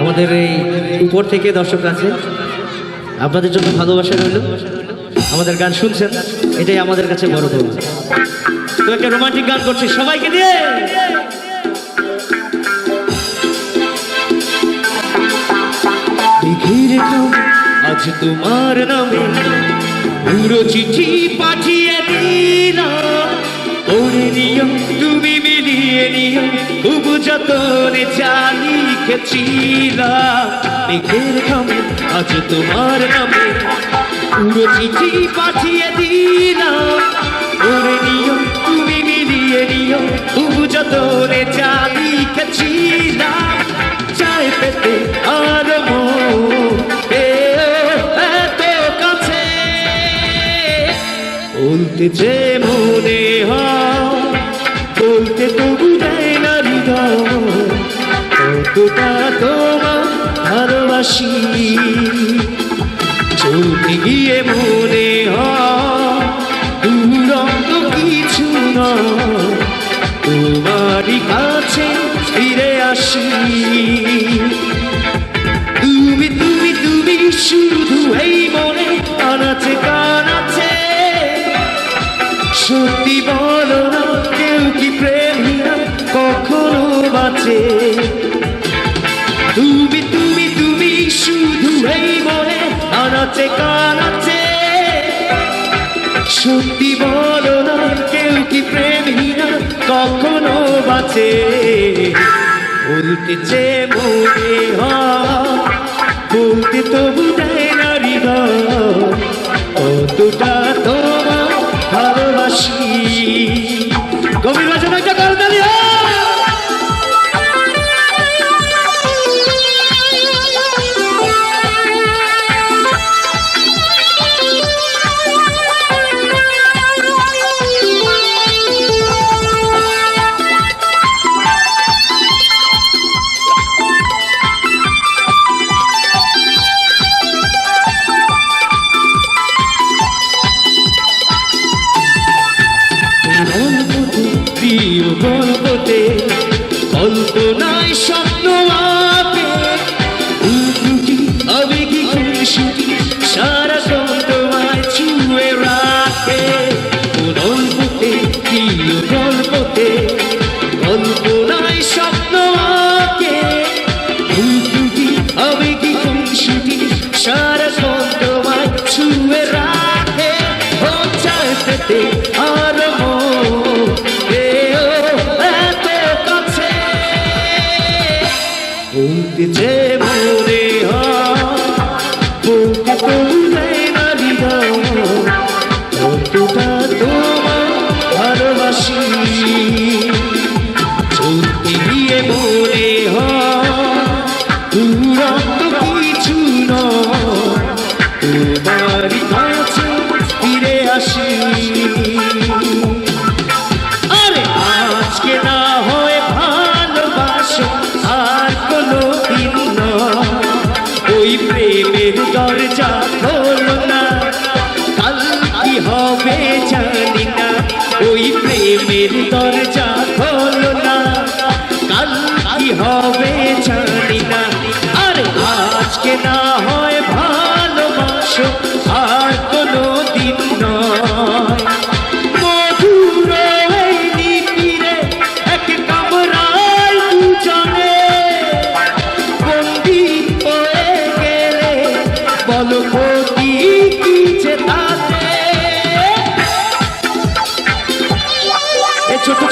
আমাদের এই উপর থেকে দর্শক আছে। আপনাদের জন্য ভালোবাসা রইল। আমাদের গান শুনছেন এটাই আমাদের কাছে বড় পাওয়া তো একটা রোমান্টিক গান করছি সবাইকে দিয়ে। আজ তোমার নামে পুরো চিঠি পাঠিয়ে মিলিয়ে নিও খুব যতনে যা লিখেছিলাম লিখে রেখো আজ তোমার নামে পুরো চিঠি পাঠিয়ে দিলাম। পড়ে নিও, তুমি মিলিয়ে নিও, খুব যতনে যা লিখেছিলাম চাই পেতে আর বলতে যে মনে কতটা তোমার ভালোবাসি। চলতে গিয়ে মনে হুরন্ত কিছু তোমারই কাছে ফিরে আসি। তুমি তুমি তুমি শুধু আনাচে আছে? সত্যি বলো না, কেউ কি প্রেমিয়া কখনো বাঁচে? যে মনে হলতে তবু দেয় নারী কতটা তোমার কল্পনায় স্বপ্ন আঁকে উদ্রুটি আবেগী খুশি? সারা তোমায় ছুঁয়ে রাখে। গল্পতে, প্রিয় গল্পতে কল্পনায় স্বপ্ন আঁকে উদ্রুটি আবেগী খুশি? সারা তোমায় ছুঁয়ে রাখে। ও চায় হবে জানি না। ওই প্রেমের দরজা খোল না। কাল কি হবে জানি না। আরে আজকে না হয় ভালোবাসো।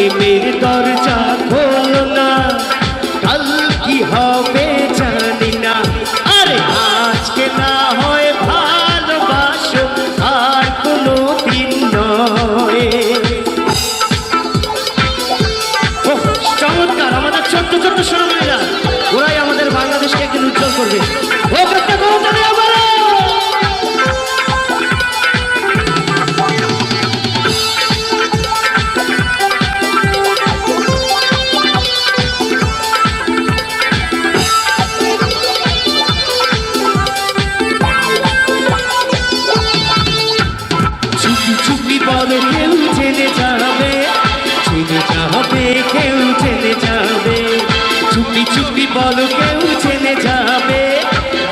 প্রেমের দরজা খোল না। কাল কি হবে জানি না। আরে আজকে না হয় ভালোবাসো, আর কোনো দিন নয় চমৎকার, আমাদের ছোট্ট ছোট্ট সোনামায়েরা ওরাই আমাদের বাংলাদেশকে একদিন উজ্জ্বল করবে। বলো কেউ জেনে যাবে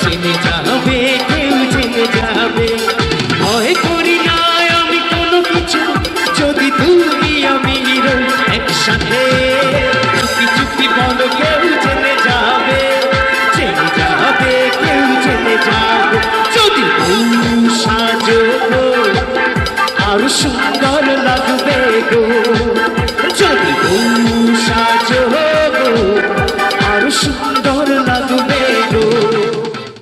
জেনে যাবে, কেউ জেনে যাবে। ভয় করি না, আমি কোনো কিছু, যদি তুমি আমি একসাথে। চুপি চুপি বলো কেউ জেনে যাবে জেনে যাবে, কেউ জেনে যাবে। যদি সাজো আরও সুন্দর লাগবে গো।